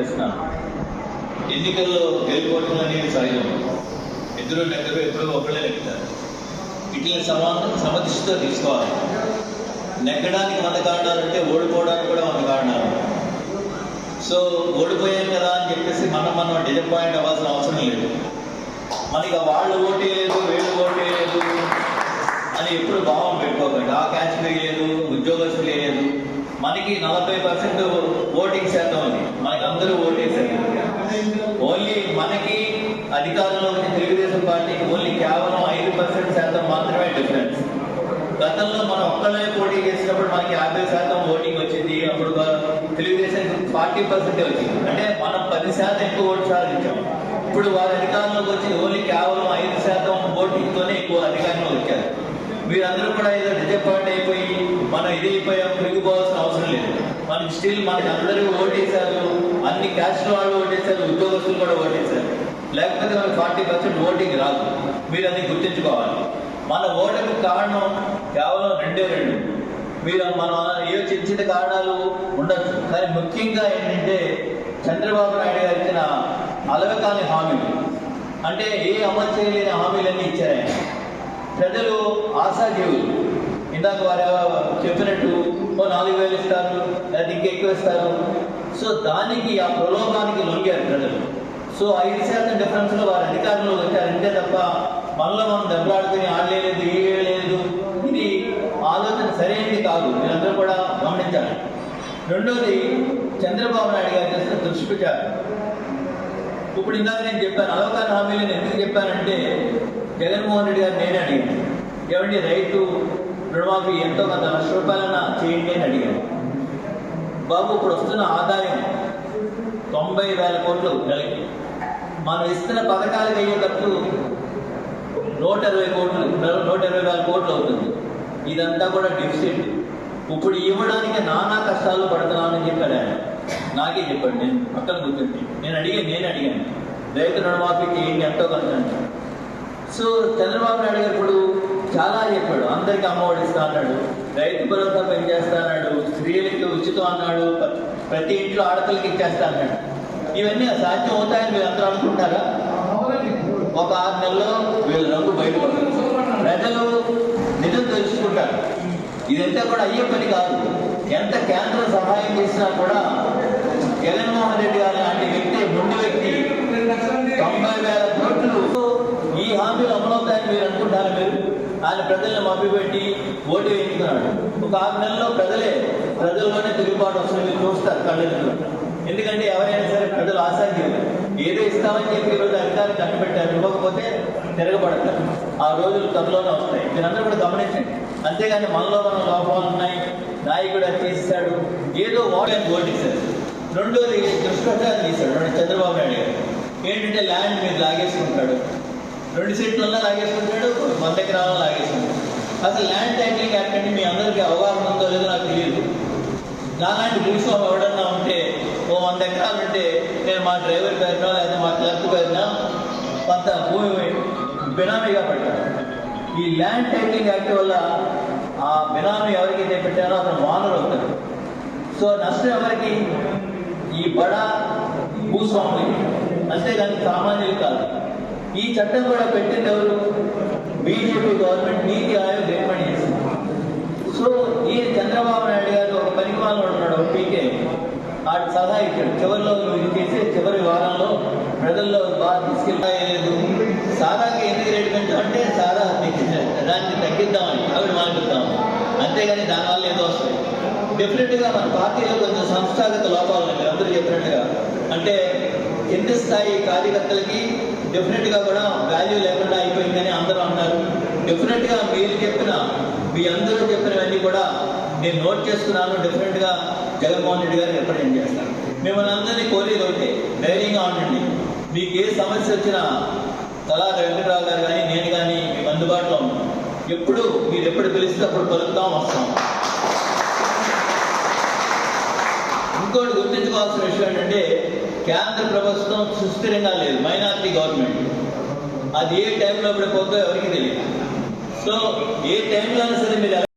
చేస్తున్నాను ఎన్నికల్లో గెలుపోవటం అనేది సహజం. ఇద్దరు నెగ్గరు ఎప్పుడో ఒకళ్ళే లెక్కుతారు వీటిని సమానం సమదృష్టితో తీసుకోవాలి. నెగ్గడానికి వంద కారణాలు అంటే ఓడిపోవడానికి కూడా వంద కారణాలు సో ఓడిపోయాం కదా అని చెప్పేసి మనం మనం డిజపాయింట్ అవ్వాల్సిన అవసరం లేదు. మనకి వాళ్ళు ఓటే లేదు వీళ్ళు ఓటే లేదు అని ఎప్పుడు భావం పెట్టుకోకండి. ఆ క్యాచ్ పెరిగి మనకి నలభై పర్సెంట్ ఓటింగ్ శాతం ఉంది. మనకి అందరూ ఓటేసారు ఓన్లీ మనకి అధికారంలో ఉన్న తెలుగుదేశం పార్టీకి ఓన్లీ కేవలం ఐదు పర్సెంట్ శాతం మాత్రమే డిఫరెన్స్ గతంలో మనం ఒక్కళ్ళే పోటీ చేసినప్పుడు మనకి యాభై శాతం ఓటింగ్ వచ్చింది. అప్పుడు తెలుగుదేశం ఫార్టీ పర్సెంటే వచ్చింది. అంటే మనం పది శాతం ఎక్కువ ఓటు సాధించాం. ఇప్పుడు వారి అధికారంలోకి వచ్చి ఓన్లీ కేవలం ఐదు శాతం ఓటింగ్తోనే ఎక్కువ అధికారంలో వచ్చారు. మీరందరూ కూడా ఏదో డిజపాయింట్ అయిపోయి మనం ఇది అయిపోయాం తిరిగిపోవాల్సిన అవసరం లేదు మనకి స్టిల్ మనకి అందరూ ఓటేశారు. అన్ని క్యాస్ట్ వాళ్ళు ఓటేశారు ఉద్యోగస్తులు కూడా ఓటేశారు. లేకపోతే మనకి ఫార్టీ పర్సెంట్ ఓటింగ్ రాదు. మీరు అది గుర్తించుకోవాలి. మన ఓటకు కారణం కేవలం రెండే రెండు. మీరు మనం ఏ చిన్న చిన్న కారణాలు ఉండొచ్చు. కానీ ముఖ్యంగా ఏంటంటే చంద్రబాబు నాయుడు గారు ఇచ్చిన అలవకాని హామీలు. అంటే ఏ అమలు చేయలేని హామీలన్నీ ఇచ్చారు ఆయన. ప్రజలు ఆశాజీవులు. ఇందాక వారు చెప్పినట్టు నాలుగు వేలు ఇస్తారు లేదా ఇంకెక్కువ ఇస్తారు. సో దానికి ఆ ప్రలోభానికి లొంగారు ప్రజలు. సో ఐదు శాతం డిఫరెన్స్లో వారు అధికారంలో వచ్చారంటే తప్ప మళ్ళీ మనం దెబ్బలాడుకుని ఆడలేదు లేదు ఇది ఆలోచన సరైనది కాదు. మీరందరూ కూడా గమనించాలి. రెండోది చంద్రబాబు నాయుడు గారు చేసిన దుష్ప్రచారం. ఇప్పుడు ఇందాక నేను చెప్పాను అవకాశ హామీలు ఎందుకు చెప్పానంటే జగన్మోహన్ రెడ్డి గారు నేనే అడిగాను ఏమండి రైతు రుణమాఫీ ఎంతో కొంత లక్ష రూపాయలన్న చేయండి అని అడిగాను బాబు ఇప్పుడు వస్తున్న ఆదాయం తొంభై వేల కోట్లు నెలకి. మనం ఇస్తున్న పథకాలకు అయ్యే ఖర్చు నూట ఇరవై కోట్లు నూట ఇరవై వేల కోట్లు అవుతుంది. ఇదంతా కూడా డిఫిసిట్ ఇప్పుడు ఇవ్వడానికి నానా కష్టాలు పడుతున్నానని చెప్పాడు ఆయన. నాకే చెప్పాడు నేను పక్కన కూర్చుంటే. నేను అడిగాను నేను అడిగాను. రైతు రుణమాఫీ చేయండి ఎంతో కొంత సో చంద్రబాబు నాయుడు గారు ఇప్పుడు చాలా చెప్పాడు. అందరికి అమ్మఒడి ఇస్తా అన్నాడు. రైతు భరోసా పెంచేస్తా అన్నాడు. స్త్రీలకి ఉచితం అన్నాడు. ప్రతి ఇంట్లో ఆడపిల్లకి ఇచ్చేస్తా అన్నాడు. ఇవన్నీ సాధ్యం అవుతాయని మీరు అందరూ అనుకుంటారా? ఒక ఆరు నెలలో వీళ్ళ రంగు బయటపడుతుంది. ప్రజలు నిజం తెలుసుకుంటారు. ఇదంతా కూడా అయ్యే పని కాదు. ఎంత కేంద్రం సహాయం చేసినా కూడా జగన్మోహన్ రెడ్డి గారు లాంటి వ్యక్తి ముందు వ్యక్తి తొంభై వేల కోట్లు ఈ హామీలు అమలవుతాయని మీరు అనుకుంటారా మీరు? ఆయన ప్రజల్ని మభ్యపెట్టి ఓటు వేయించుకున్నాడు. ఒక ఆరు నెలల్లో ప్రజలే ప్రజల్లోనే తిరుగుబాటు వస్తుంది మీరు చూస్తారు కళ్ళెదురు ఎందుకంటే ఎవరైనా సరే ప్రజలు ఆశాజ్యం ఏదో ఇస్తామని చెప్పి ఈరోజు అధికారులు కట్టబెట్టారు ఇవ్వకపోతే తిరగబడతారు. ఆ రోజులు త్వరలోనే వస్తాయి. మీరందరూ కూడా గమనించండి. అంతేగాని మనలో మన లోపాలు ఉన్నాయి. నాయకుడు అది చేశాడు ఏదో ఓటని ఓటేశారు రెండోది దుష్ప్రచారం చేశాడు. రెండు చంద్రబాబు నాయుడు గారు. ఏంటంటే ల్యాండ్ మీద లాగేసుకుంటాడు. రెండు సీట్లన్నా లాగేసుకుంటాడు వంద ఎకరాలను లాగేసుకుంటాడు. అసలు ల్యాండ్ టైటిలింగ్ యాక్ట్ అంటే మీ అందరికీ అవగాహన ఉందో లేదో నాకు తెలియదు. నాలాంటి భూస్వామి ఎవడన్నా ఉంటే ఓ వంద ఎకరాలు ఉంటే నేను మా డ్రైవర్ పేరున లేదా మా క్లర్క్ పేరున కొంత భూమి బినామీగా పెట్టాను ఈ ల్యాండ్ టైటిలింగ్ యాక్ట్ వల్ల ఆ బినామీ ఎవరికైతే పెట్టారో అతను వానరు అవుతాడు. సో నష్టం ఎవరికి? ఈ బడా భూస్వాములకి. అంతేగాని సామాన్యులు కాదు. ఈ చట్టం కూడా పెట్టింది ఎవరు? బీజేపీ గవర్నమెంట్ నీతి ఆయోగ్ ఏర్పాటు చేసింది. సో ఈ చంద్రబాబు నాయుడు గారు ఒక పరిమాణంలో ఉన్నాడు ఒక పీకే. ఆడు సలహా ఇచ్చాడు చివరిలో నువ్వు చేసి చివరి వారంలో ప్రజల్లో బాగా తీసుకెళ్ళలేదు సాదాకి ఎందుకు రేటు పెంచామంటే సాదా తగ్గించాలి దాన్ని తగ్గిద్దామని అవి మానిపిద్దాం అంతేగాని దానివల్ల ఏదో వస్తాయి డెఫినెట్గా మన పార్టీలో కొంచెం సంస్థాగత లోపాలు ఉన్నాయి. మీరు అందరూ చెప్పినట్టుగా. అంటే కింది స్థాయి కార్యకర్తలకి డెఫినెట్గా కూడా వాల్యూ లేకుండా అయిపోయిందని అందరూ అన్నారు డెఫినెట్గా మీరు చెప్పిన మీ అందరూ చెప్పినవన్నీ కూడా నేను నోట్ చేసుకున్నాను. డెఫినెట్గా జగన్మోహన్ రెడ్డి గారిని రిప్రజెంట్ చేస్తాను. మిమ్మల్ని అందరినీ కోరేది ఒకటే ధైర్యంగా ఉండండి. మీకు ఏ సమస్య వచ్చినా తలా వెంకటరావు గారు కానీ నేను కానీ మీకు అందుబాటులో ఉన్నాం. ఎప్పుడు మీరు ఎప్పుడు పిలిస్తే అప్పుడు పలుకుతాం వస్తాం. ఇంకోటి గుర్తించుకోవాల్సిన విషయం ఏంటంటే కేంద్ర ప్రభుత్వం సుస్థిరంగా లేదు మైనారిటీ గవర్నమెంట్. అది ఏ టైంలో పడిపోతుందో ఎవరికి తెలియదు. సో ఏ టైంలో అయినా సరే మీరు